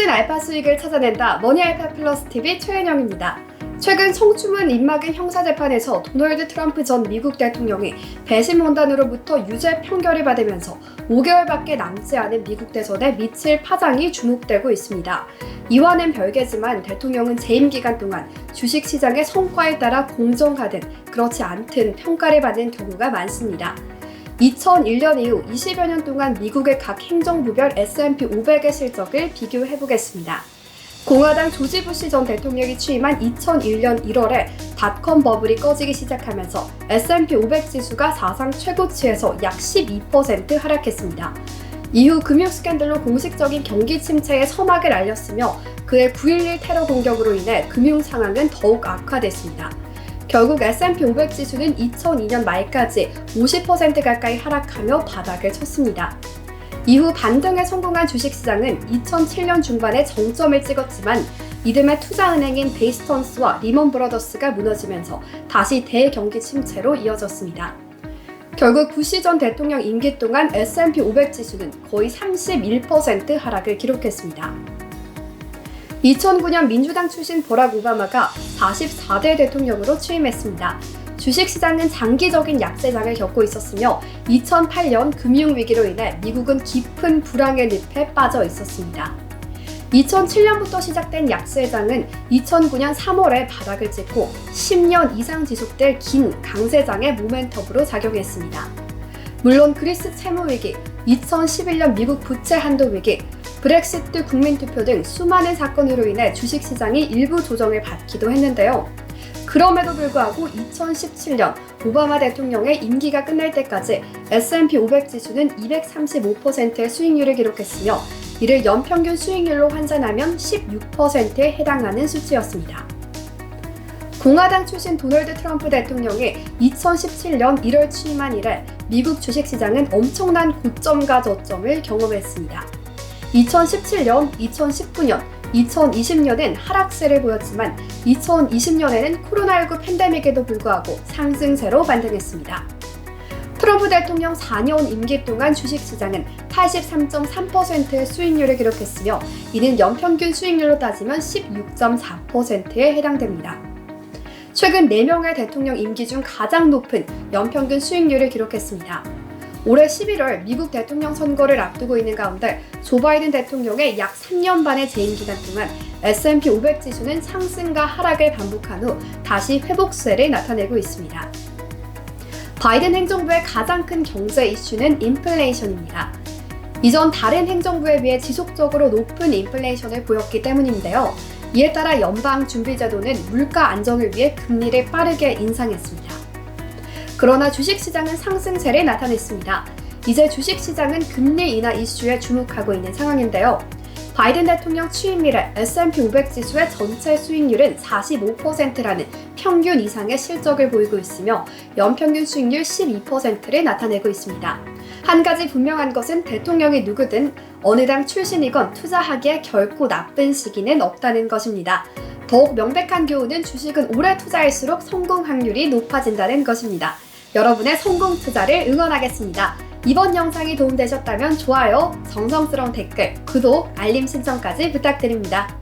숨겨진 알파 수익을 찾아낸다. 머니 알파 플러스 TV 최은영입니다. 최근 성추문 입막인 형사 재판에서 도널드 트럼프 전 미국 대통령이 배심 원단으로부터 유죄 판결을 받으면서 5개월밖에 남지 않은 미국 대선에 미칠 파장이 주목되고 있습니다. 이와는 별개지만 대통령은 재임 기간 동안 주식 시장의 성과에 따라 공정하든 그렇지 않든 평가를 받는 경우가 많습니다. 2001년 이후 20여 년 동안 미국의 각 행정부별 S&P 500의 실적을 비교해 보겠습니다. 공화당 조지 부시 전 대통령이 취임한 2001년 1월에 닷컴 버블이 꺼지기 시작하면서 S&P 500 지수가 사상 최고치에서 약 12% 하락했습니다. 이후 금융 스캔들로 공식적인 경기 침체의 서막을 알렸으며 그의 9.11 테러 공격으로 인해 금융 상황은 더욱 악화됐습니다. 결국 S&P 500 지수는 2002년 말까지 50% 가까이 하락하며 바닥을 쳤습니다. 이후 반등에 성공한 주식시장은 2007년 중반에 정점을 찍었지만 이듬해 투자은행인 베이스턴스와 리먼 브러더스가 무너지면서 다시 대경기 침체로 이어졌습니다. 결국 부시 전 대통령 임기 동안 S&P 500 지수는 거의 31% 하락을 기록했습니다. 2009년 민주당 출신 버락 오바마가 44대 대통령으로 취임했습니다. 주식시장은 장기적인 약세장을 겪고 있었으며 2008년 금융위기로 인해 미국은 깊은 불황의 늪에 빠져 있었습니다. 2007년부터 시작된 약세장은 2009년 3월에 바닥을 찍고 10년 이상 지속될 긴 강세장의 모멘텀으로 작용했습니다. 물론 그리스 채무위기, 2011년 미국 부채 한도 위기, 브렉시트 국민투표 등 수많은 사건으로 인해 주식시장이 일부 조정을 받기도 했는데요. 그럼에도 불구하고 2017년 오바마 대통령의 임기가 끝날 때까지 S&P 500 지수는 235%의 수익률을 기록했으며 이를 연평균 수익률로 환산하면 16%에 해당하는 수치였습니다. 공화당 출신 도널드 트럼프 대통령이 2017년 1월 취임한 이래 미국 주식시장은 엄청난 고점과 저점을 경험했습니다. 2017년, 2019년, 2020년엔 하락세를 보였지만 2020년에는 코로나19 팬데믹에도 불구하고 상승세로 반등했습니다. 트럼프 대통령 4년 임기 동안 주식시장은 83.3%의 수익률을 기록했으며 이는 연평균 수익률로 따지면 16.4%에 해당됩니다. 최근 4명의 대통령 임기 중 가장 높은 연평균 수익률을 기록했습니다. 올해 11월 미국 대통령 선거를 앞두고 있는 가운데 조 바이든 대통령의 약 3년 반의 재임 기간 동안 S&P 500 지수는 상승과 하락을 반복한 후 다시 회복세를 나타내고 있습니다. 바이든 행정부의 가장 큰 경제 이슈는 인플레이션입니다. 이전 다른 행정부에 비해 지속적으로 높은 인플레이션을 보였기 때문인데요. 이에 따라 연방준비제도는 물가 안정을 위해 금리를 빠르게 인상했습니다. 그러나 주식시장은 상승세를 나타냈습니다. 이제 주식시장은 금리 인하 이슈에 주목하고 있는 상황인데요. 바이든 대통령 취임 이래 S&P 500 지수의 전체 수익률은 45%라는 평균 이상의 실적을 보이고 있으며 연평균 수익률 12%를 나타내고 있습니다. 한 가지 분명한 것은 대통령이 누구든 어느 당 출신이건 투자하기에 결코 나쁜 시기는 없다는 것입니다. 더욱 명백한 교훈은 주식은 오래 투자할수록 성공 확률이 높아진다는 것입니다. 여러분의 성공 투자를 응원하겠습니다. 이번 영상이 도움되셨다면 좋아요, 정성스러운 댓글, 구독, 알림 신청까지 부탁드립니다.